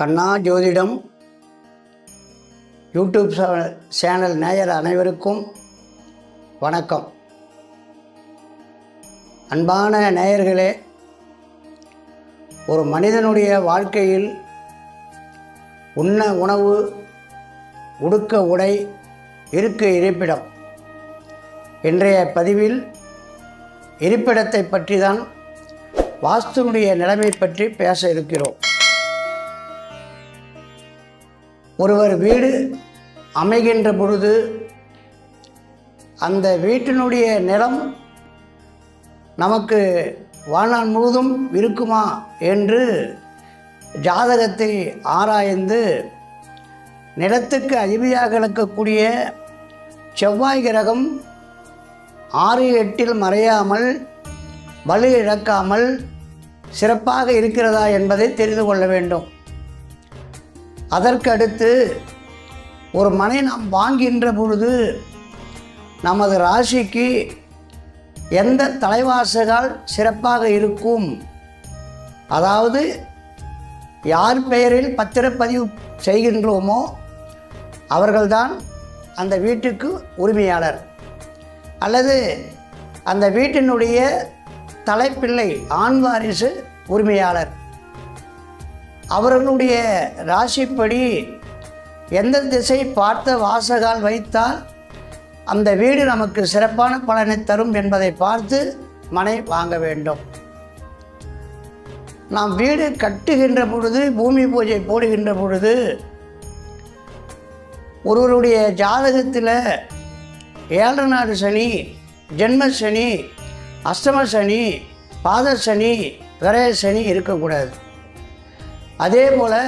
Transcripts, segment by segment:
கண்ணா ஜோதிடம் YouTube channel நேயர் அனைவருக்கும் வணக்கம். அன்பான நேயர்களே ஒரு மனிதனுடைய வாழ்க்கையில் உண்ண உணவு உடுக்க உடை இருக்க இருப்பிடம். இன்றைய பதிவில் இருப்பிடத்தை பற்றி தான் வாஸ்துனுடைய நிலைமை பற்றி பேச இருக்கிறோம். ஒருவர் வீடு அமைகின்ற பொழுது அந்த வீட்டினுடைய நிலம் நமக்கு வாழ்நாள் முழுவதும் இருக்குமா என்று ஜாதகத்தை ஆராய்ந்து நிலத்துக்கு அதிபதியாக இருக்கக்கூடிய செவ்வாய் கிரகம் ஆறு எட்டில் மறையாமல் வலு இழக்காமல் சிறப்பாக இருக்கிறதா என்பதை தெரிந்து கொள்ள வேண்டும். அதற்கடுத்து ஒரு மனை நாம் வாங்கின்ற பொழுது நமது ராசிக்கு எந்த தலைவாசகால் சிறப்பாக இருக்கும்? அதாவது யார் பெயரில் பத்திரப்பதிவு செய்கின்றோமோ அவர்கள்தான் அந்த வீட்டுக்கு உரிமையாளர். அல்லது அந்த வீட்டினுடைய தலைப்பிள்ளை ஆண் வாரிசு உரிமையாளர். அவர்களுடைய ராசிப்படி எந்த திசை பார்த்த வாசகால் வைத்தால் அந்த வீடு நமக்கு சிறப்பான பலனை தரும் என்பதை பார்த்து மனை வாங்க வேண்டும். நாம் வீடு கட்டுகின்ற பொழுது பூமி பூஜை போடுகின்ற பொழுது ஒருவருடைய ஜாதகத்தில் ஏழரை நாடு சனி ஜென்ம சனி அஷ்டம சனி பாத சனி விரய சனி இருக்கக்கூடாது. அதே போல்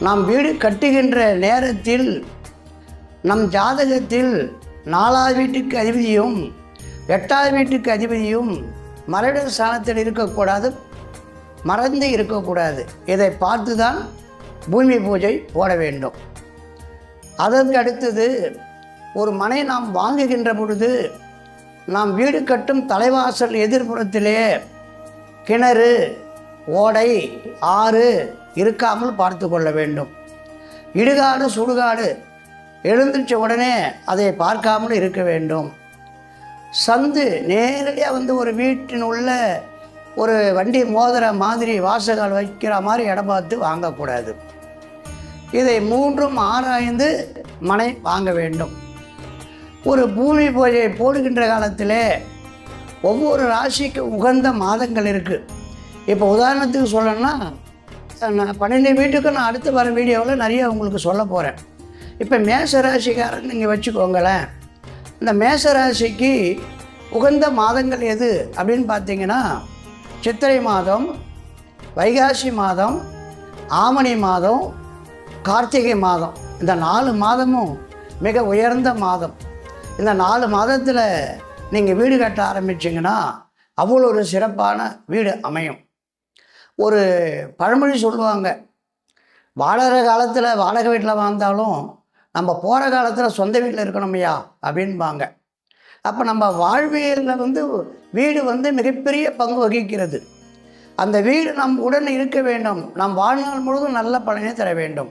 நாம் வீடு கட்டுகின்ற நேரத்தில் நம் ஜாதகத்தில் நாலாவது வீட்டுக்கு அதிபதியும் எட்டாவது வீட்டுக்கு அதிபதியும் மறைவிட ஸ்தானத்தில் இருக்கக்கூடாது மறந்து இருக்கக்கூடாது. இதை பார்த்து தான் பூமி பூஜை போட வேண்டும். அதற்கு அடுத்தது ஒரு மனை நாம் வாங்குகின்ற பொழுது நாம் வீடு கட்டும் தலைவாசல் எதிர்ப்புறத்திலே கிணறு ஓடை ஆறு இருக்காமல் பார்த்து கொள்ள வேண்டும். இடுகாடு சுடுகாடு எழுந்திருச்ச உடனே அதை பார்க்காமல் இருக்க வேண்டும். சந்து நேரடியாக வந்து ஒரு வீட்டின் உள்ள ஒரு வண்டி மோதுற மாதிரி வாசகால் வைக்கிற மாதிரி இடம் பார்த்து வாங்கக்கூடாது. இதை மூன்றும் ஆராய்ந்து மனை வாங்க வேண்டும். ஒரு பூமி பூஜை போடுகின்ற காலத்தில் ஒவ்வொரு ராசிக்கு உகந்த மாதங்கள் இருக்குது இப்போ உதாரணத்துக்கு சொல்லணும்னா நான் பன்னெண்டு வீட்டுக்கு நான் அடுத்து வர வீடியோவில் நிறைய உங்களுக்கு சொல்ல போகிறேன் இப்போ மேச ராசிக்காரன் நீங்கள் வச்சுக்கோங்களேன். இந்த மேச ராசிக்கு உகந்த மாதங்கள் எது அப்படின்னு பார்த்தீங்கன்னா சித்திரை மாதம் வைகாசி மாதம் ஆமணி மாதம் கார்த்திகை மாதம். இந்த நாலு மாதமும் மிக உயர்ந்த மாதம். இந்த நாலு மாதத்தில் நீங்கள் வீடு கட்ட ஆரம்பிச்சிங்கன்னா அவ்வளோ ஒரு சிறப்பான வீடு அமையும். ஒரு பழமொழி சொல்லுவாங்க. வாழற காலத்தில் வாடகை வீட்டில் வாழ்ந்தாலும் நம்ம போகிற காலத்தில் சொந்த வீட்டில் இருக்கணுமையா அப்படின்பாங்க. அப்போ நம்ம வாழ்வியலில் வந்து வீடு வந்து மிகப்பெரிய பங்கு வகிக்கிறது. அந்த வீடு நம் உடன் இருக்க வேண்டும். நம் வாழ்நாள் முழுவதும் நல்ல பலனை தர வேண்டும்.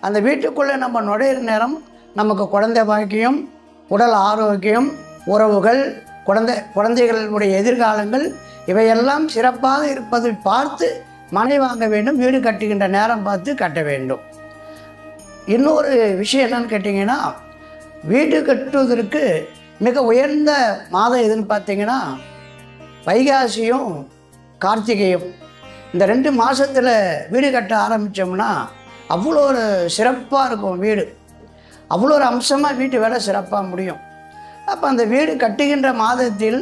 அந்த வீட்டுக்குள்ளே நம்ம நுழையிற நேரம் நமக்கு குழந்தை பாக்கியம் உடல் ஆரோக்கியம் உறவுகள் குழந்தை குழந்தைகளுடைய எதிர்காலங்கள் இவையெல்லாம் சிறப்பாக இருப்பதை பார்த்து மனை வாங்க வேண்டும் வீடு கட்டுகின்ற நேரம் பார்த்து கட்ட வேண்டும். இன்னொரு விஷயம் என்னன்னு கேட்டிங்கன்னா வீடு கட்டுவதற்கு மிக உயர்ந்த மாதம் எதுன்னு பார்த்தீங்கன்னா வைகாசியும் கார்த்திகையும். இந்த ரெண்டு மாதத்தில் வீடு கட்ட ஆரம்பித்தோம்னா அவ்வளோ ஒரு சிறப்பாக இருக்கும் வீடு. அவ்வளோ ஒரு அம்சமாக வீட்டு வேலை சிறப்பாக முடியும். அப்போ அந்த வீடு கட்டுகின்ற மாதத்தில்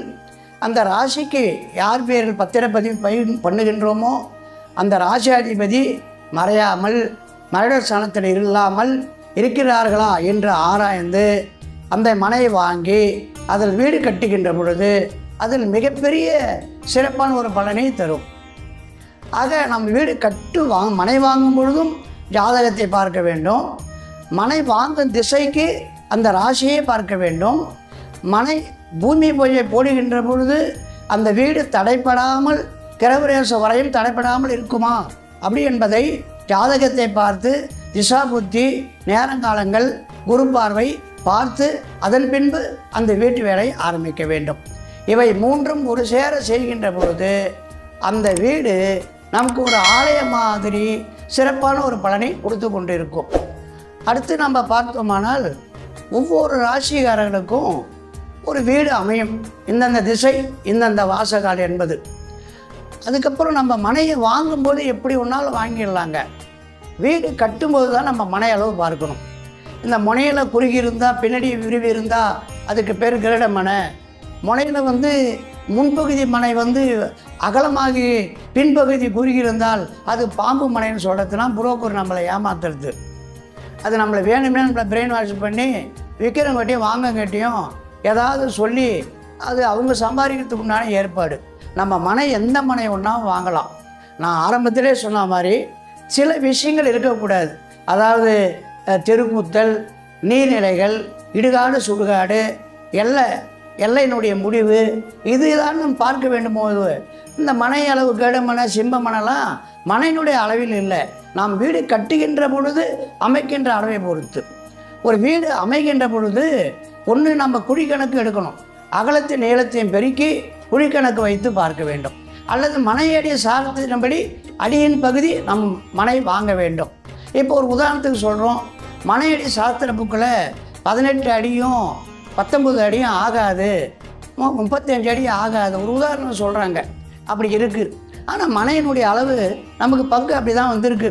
அந்த ராசிக்கு யார் பேரில் பத்திரப்பதிவு பயிர் பண்ணுகின்றோமோ அந்த ராசியாதிபதி மறையாமல் மரணஸ்தானத்தில் இல்லாமல் இருக்கிறார்களா என்று ஆராய்ந்து அந்த மனை வாங்கி அதில் வீடு கட்டுகின்ற பொழுது அதில் மிகப்பெரிய சிறப்பான ஒரு பலனை தரும். ஆக நம்ம வீடு கட்டு வாங்க மனை வாங்கும் பொழுதும் ஜாதகத்தை பார்க்க வேண்டும். மனை வாங்கும் திசைக்கு அந்த ராசியை பார்க்க வேண்டும். மனை பூமி பூஜை போடுகின்ற பொழுது அந்த வீடு தடைப்படாமல் கிரகபிரவேசம் வரையும் தடைப்படாமல் இருக்குமா? அப்படி என்பதை ஜாதகத்தை பார்த்து திசா புத்தி நேரங்காலங்கள் குரு பார்வை பார்த்து அதன் பின்பு அந்த வீட்டு வேலை ஆரம்பிக்க வேண்டும். இவை மூன்றும் ஒரு சேர செய்கின்ற பொழுது அந்த வீடு நமக்கு ஒரு ஆலயம் மாதிரி சிறப்பான ஒரு பலனை கொடுத்து கொண்டு இருக்கும் அடுத்து நம்ம பார்த்தோமானால் ஒவ்வொரு ராசிக்காரர்களுக்கும் ஒரு வீடு அமையும். இந்தந்த திசை இந்தந்த வாசகால் என்பது. அதுக்கப்புறம் நம்ம மனையை வாங்கும்போது எப்படி ஒன்றாலும் வாங்கிடலாங்க. வீடு கட்டும்போது தான் நம்ம மனை அளவு பார்க்கணும். இந்த முனையில் குறுகி இருந்தால் பின்னாடி விரிவி இருந்தால் அதுக்கு பேர் கிரட மனை. முனையில் வந்து முன்பகுதி மனை வந்து அகலமாகி பின்பகுதி குறுகி இருந்தால் அது பாம்பு மனைன்னு சொல்கிறதுனா புரோக்கர் நம்மளை ஏமாத்துறது. அது நம்மளை வேணுமே நம்மளை பிரெயின் வாஷ் பண்ணி விற்கிறவங்ககிட்டையும் வாங்கங்கிட்டையும் ஏதாவது சொல்லி அது அவங்க சம்பாதிக்கிறதுக்கு உண்டான ஏற்பாடு. நம்ம மனை எந்த மனை ஒன்றா வாங்கலாம். நான் ஆரம்பத்திலே சொன்ன மாதிரி சில விஷயங்கள் இருக்கக்கூடாது. அதாவது தெருக்கூத்தல் தெருக்குத்தல் நீர்நிலைகள் இடுகாடு சுடுகாடு எல்லை எல்லையினுடைய முடிவு இதுதான் நாம் பார்க்க வேண்டும் போது இந்த மனை அளவு கேடுமனை சிம்பமனைலாம் மனையினுடைய அளவில் இல்லை. நாம் வீடு கட்டுகின்ற பொழுது அமைக்கின்ற அளவை பொறுத்து. ஒரு வீடு அமைகின்ற பொழுது ஒன்று நம்ம குழிக்கணக்கு எடுக்கணும். அகலத்தின் நீளத்தையும் பெருக்கி குழிக்கணக்கு வைத்து பார்க்க வேண்டும். அல்லது மனையடி சார்த்தினபடி அடியின் பகுதி நம் மனை வாங்க வேண்டும். இப்போ ஒரு உதாரணத்துக்கு சொல்கிறோம் மனையடி சாஸ்திர புக்கில் பதினெட்டு அடியும் பத்தொம்பது அடியும் ஆகாது. முப்பத்தஞ்சு அடி ஆகாது. ஒரு உதாரணம் சொல்கிறாங்க அப்படி இருக்குது ஆனால் மனையினுடைய அளவு நமக்கு பங்கு அப்படி தான் வந்திருக்கு.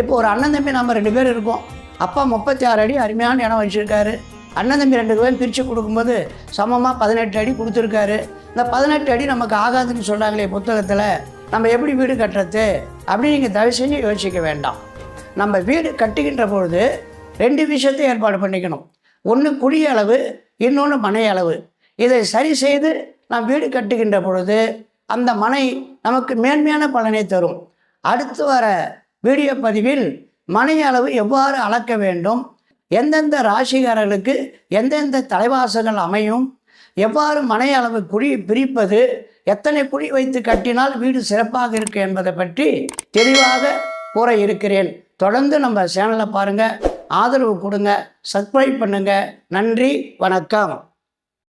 இப்போ ஒரு அண்ணன் தம்பி நம்ம ரெண்டு பேர் இருக்கோம். அப்பா முப்பத்தி ஆறு அடி அருமையான இடம் வச்சுருக்காரு. அண்ணன் தம்பி ரெண்டு பேரும் பிரித்து கொடுக்கும்போது சமமாக பதினெட்டு அடி கொடுத்துருக்காரு. இந்த பதினெட்டு அடி நமக்கு ஆகாதுன்னு சொல்கிறாங்களே புத்தகத்தில். நம்ம எப்படி வீடு கட்டுறது? அப்படின்னு நீங்கள் தயவு செஞ்சு யோசிக்க வேண்டாம். நம்ம வீடு கட்டுகின்ற பொழுது ரெண்டு விஷயத்தை ஏற்பாடு பண்ணிக்கணும். ஒன்று குழி அளவு இன்னொன்று மனை அளவு. இதை சரி செய்து நாம் வீடு கட்டுகின்ற பொழுது அந்த மனை நமக்கு மேன்மையான பலனை தரும். அடுத்து வர வீடியோ பதிவில் மனை அளவு எவ்வாறு அளக்க வேண்டும்? எந்தெந்த ராசிகாரர்களுக்கு எந்தெந்த தலைவாசங்கள் அமையும் எவ்வாறு மனை அளவு குழி பிரிப்பது எத்தனை குழி வைத்து கட்டினால் வீடு சிறப்பாக இருக்கு என்பதை பற்றி தெளிவாக கூற இருக்கிறேன். தொடர்ந்து நம்ம சேனலை பாருங்கள் ஆதரவு கொடுங்க சப்ஸ்கிரைப் பண்ணுங்கள் நன்றி வணக்கம்.